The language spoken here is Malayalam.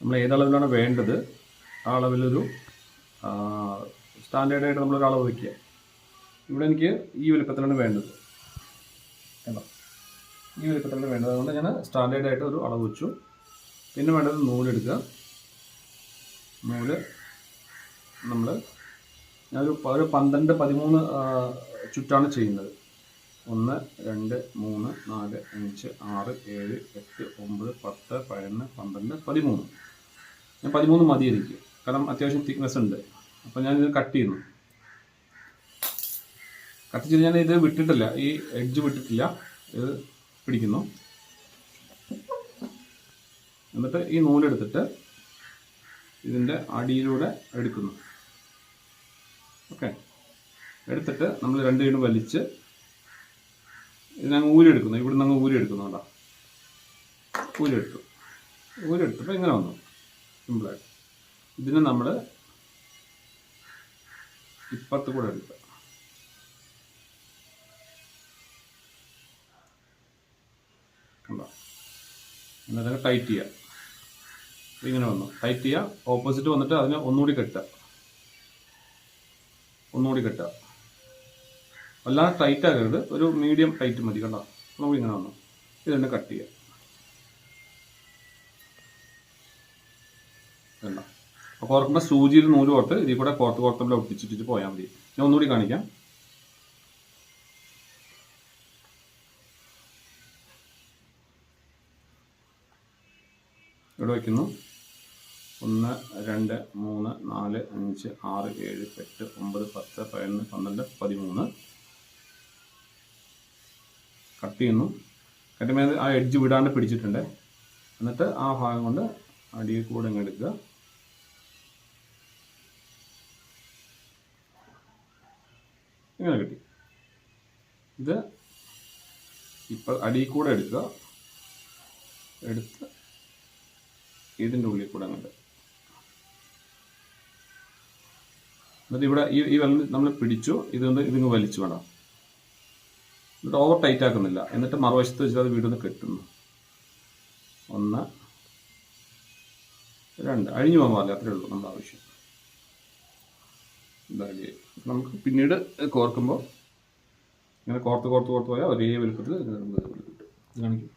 നമ്മൾ ഏതളവിലാണ് വേണ്ടത്? ആ അളവിലൊരു സ്റ്റാൻഡേർഡായിട്ട് നമ്മളൊരു അളവ് വയ്ക്കുക. ഇവിടെ എനിക്ക് ഈ വലുപ്പത്തിലാണ് വേണ്ടത്. കണ്ടോ? ഈ വലുപ്പത്തിലാണ് വേണ്ടത്. അതുകൊണ്ട് ഞാൻ സ്റ്റാൻഡേർഡായിട്ട് ഒരു അളവ് വെച്ചു. പിന്നെ വേണ്ടത് നൂലെടുക്കുക നൂൽ നമ്മൾ ഞാനൊരു ഒരു പന്ത്രണ്ട് പതിമൂന്ന് ചുറ്റാണ് ചെയ്യുന്നത്. ഒന്ന് രണ്ട് മൂന്ന് നാല് അഞ്ച് ആറ് ഏഴ് എട്ട് ഒമ്പത് പത്ത് പതിനൊന്ന് പന്ത്രണ്ട് പതിമൂന്ന്. ഞാൻ പതിമൂന്ന് മതി എനിക്ക് കാരണം അത്യാവശ്യം തിക്നെസ് ഉണ്ട്. അപ്പോൾ ഞാനിത് കട്ട് ചെയ്യുന്നു. കട്ട് ചെയ്ത് ഞാൻ ഇത് വിട്ടിട്ടില്ല. ഈ എഡ്ജ് വിട്ടിട്ടില്ല. ഇത് പിടിക്കുന്നു. എന്നിട്ട് ഈ നൂലെടുത്തിട്ട് ഇതിന്റെ അടിയിലൂടെ എടുക്കുന്നു. ഓക്കെ എടുത്തിട്ട് നമ്മൾ രണ്ട് സൈഡും വലിച്ച് ഇതിനങ്ങ് ഊരെടുക്കുന്നു ഇവിടുന്ന് അങ്ങ് ഊരെടുക്കുന്നു കേട്ടോ ഊരെടുത്തു ഊരെടുത്തപ്പോൾ ഇങ്ങനെ വന്നു. സിമ്പിളായിട്ട് ഇതിനെ നമ്മൾ ഇപ്പത്ത് കൂടെ എടുക്കുക. കണ്ടോ? എന്നിട്ട് ടൈറ്റ് ചെയ്യുക ഇങ്ങനെ വന്നു. ടൈറ്റ് ചെയ്യുക ഓപ്പോസിറ്റ് വന്നിട്ട് അതിനെ ഒന്നുകൂടി കെട്ടുക. ഒന്നുകൂടി കെട്ടുക. വല്ലാതെ ടൈറ്റ് ആകരുത്. ഒരു മീഡിയം ടൈറ്റ് മതി. കണ്ടോ? നമുക്ക് ഇങ്ങനെ വന്നു. ഇതിനെ കട്ട് ചെയ്യുക കണ്ടോ അപ്പോൾ ഓർക്കുമ്പോൾ സൂചിയിൽ നൂൽ കോർത്ത് ഇതിൽ കൂടെ കോർത്ത് കോർത്തമ്പിൽ ഒട്ടിച്ചിട്ട് പോയാൽ മതി. ഞാൻ ഒന്നുകൂടി കാണിക്കാം. ഇവിടെ വയ്ക്കുന്നു ഒന്ന് രണ്ട് മൂന്ന് നാല് അഞ്ച് ആറ് ഏഴ് എട്ട് ഒമ്പത് പത്ത് പതിനൊന്ന് പന്ത്രണ്ട് പതിമൂന്ന്. കട്ട് ചെയ്യുന്നു. കട്ട് ചെയ്യുമ്പോൾ ആ എഡ്ജ് വിടാണ്ട് പിടിച്ചിട്ടുണ്ട്. എന്നിട്ട് ആ ഭാഗം കൊണ്ട് അടിയിൽ കൂടെ ഇങ്ങ് ഇങ്ങനെ കിട്ടി. ഇത് ഇപ്പോൾ അടിയിൽ കൂടെ എടുക്കുക. എടുത്ത് ഇതിന്റെ ഉള്ളിൽ കൂടെ അങ്ങോട്ട് എന്നിട്ട് ഇവിടെ ഈ ഈ വെള്ളം നമ്മൾ പിടിച്ചു. ഇതൊന്ന് ഇതിങ്ങ് വലിച്ചു വേണം എന്നിട്ട് ഓവർ ടൈറ്റ് ആക്കുന്നില്ല. എന്നിട്ട് മറുവശത്ത് വെച്ചിട്ട് അത് വീടൊന്ന് കെട്ടുന്നു. ഒന്ന് രണ്ട്. അഴിഞ്ഞു പോകാൻ പാടില്ല. അത്രേ ഉള്ളൂ നമ്മുടെ ആവശ്യം. എന്താ ഇത്? നമുക്ക് പിന്നീട് കോർക്കുമ്പോൾ ഇങ്ങനെ കോർത്ത് കോർത്ത് കോർത്ത് പോയാൽ ഒരേ വലുപ്പത്തിൽ കിട്ടും കാണിക്കും